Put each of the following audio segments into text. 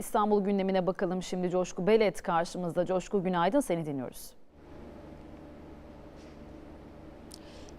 İstanbul gündemine bakalım şimdi Coşku Belet karşımızda. Coşku günaydın seni dinliyoruz.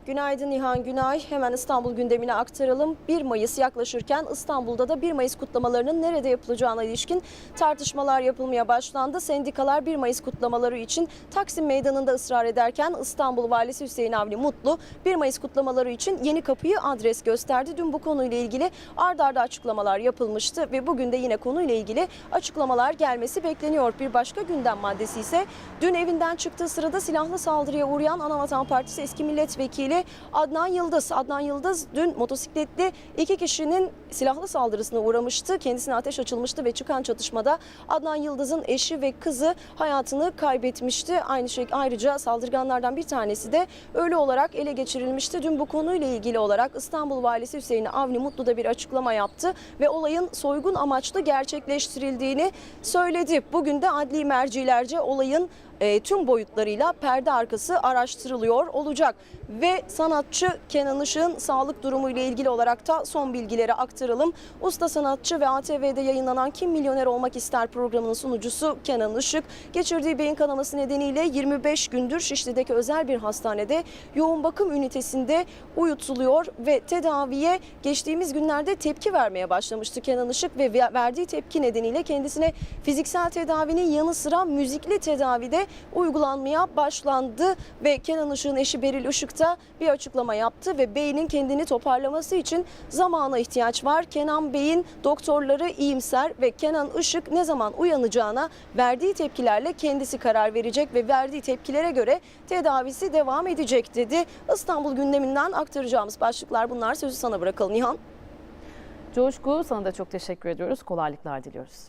Günaydın Nihan Günay. Hemen İstanbul gündemine aktaralım. 1 Mayıs yaklaşırken İstanbul'da da 1 Mayıs kutlamalarının nerede yapılacağına ilişkin tartışmalar yapılmaya başlandı. Sendikalar 1 Mayıs kutlamaları için Taksim Meydanı'nda ısrar ederken İstanbul Valisi Hüseyin Avni Mutlu 1 Mayıs kutlamaları için yeni kapıyı adres gösterdi. Dün bu konuyla ilgili ard arda açıklamalar yapılmıştı ve bugün de yine konuyla ilgili açıklamalar gelmesi bekleniyor. Bir başka gündem maddesi ise dün evinden çıktığı sırada silahlı saldırıya uğrayan Anavatan Partisi eski milletvekili Adnan Yıldız. Adnan Yıldız dün motosikletli iki kişinin silahlı saldırısına uğramıştı. Kendisine ateş açılmıştı ve çıkan çatışmada Adnan Yıldız'ın eşi ve kızı hayatını kaybetmişti. Aynı şey ayrıca saldırganlardan bir tanesi de ölü olarak ele geçirilmişti. Dün bu konuyla ilgili olarak İstanbul Valisi Hüseyin Avni Mutlu da bir açıklama yaptı ve olayın soygun amaçlı gerçekleştirildiğini söyledi. Bugün de adli mercilerce olayın e, tüm boyutlarıyla perde arkası araştırılıyor olacak. Ve sanatçı Kenan Işık'ın sağlık durumu ile ilgili olarak da son bilgileri aktaralım. Usta sanatçı ve ATV'de yayınlanan Kim Milyoner Olmak İster programının sunucusu Kenan Işık geçirdiği beyin kanaması nedeniyle 25 gündür Şişli'deki özel bir hastanede yoğun bakım ünitesinde uyutuluyor ve tedaviye geçtiğimiz günlerde tepki vermeye başlamıştı Kenan Işık ve verdiği tepki nedeniyle kendisine fiziksel tedavinin yanı sıra müzikli tedavide uygulanmaya başlandı ve Kenan Işık'ın eşi Beril Işık da bir açıklama yaptı ve beynin kendini toparlaması için zamana ihtiyaç var. Kenan Bey'in doktorları iyimser ve Kenan Işık ne zaman uyanacağına verdiği tepkilerle kendisi karar verecek ve verdiği tepkilere göre tedavisi devam edecek dedi. İstanbul gündeminden aktaracağımız başlıklar bunlar. Sözü sana bırakalım Nihan. Coşku sana da çok teşekkür ediyoruz. Kolaylıklar diliyoruz.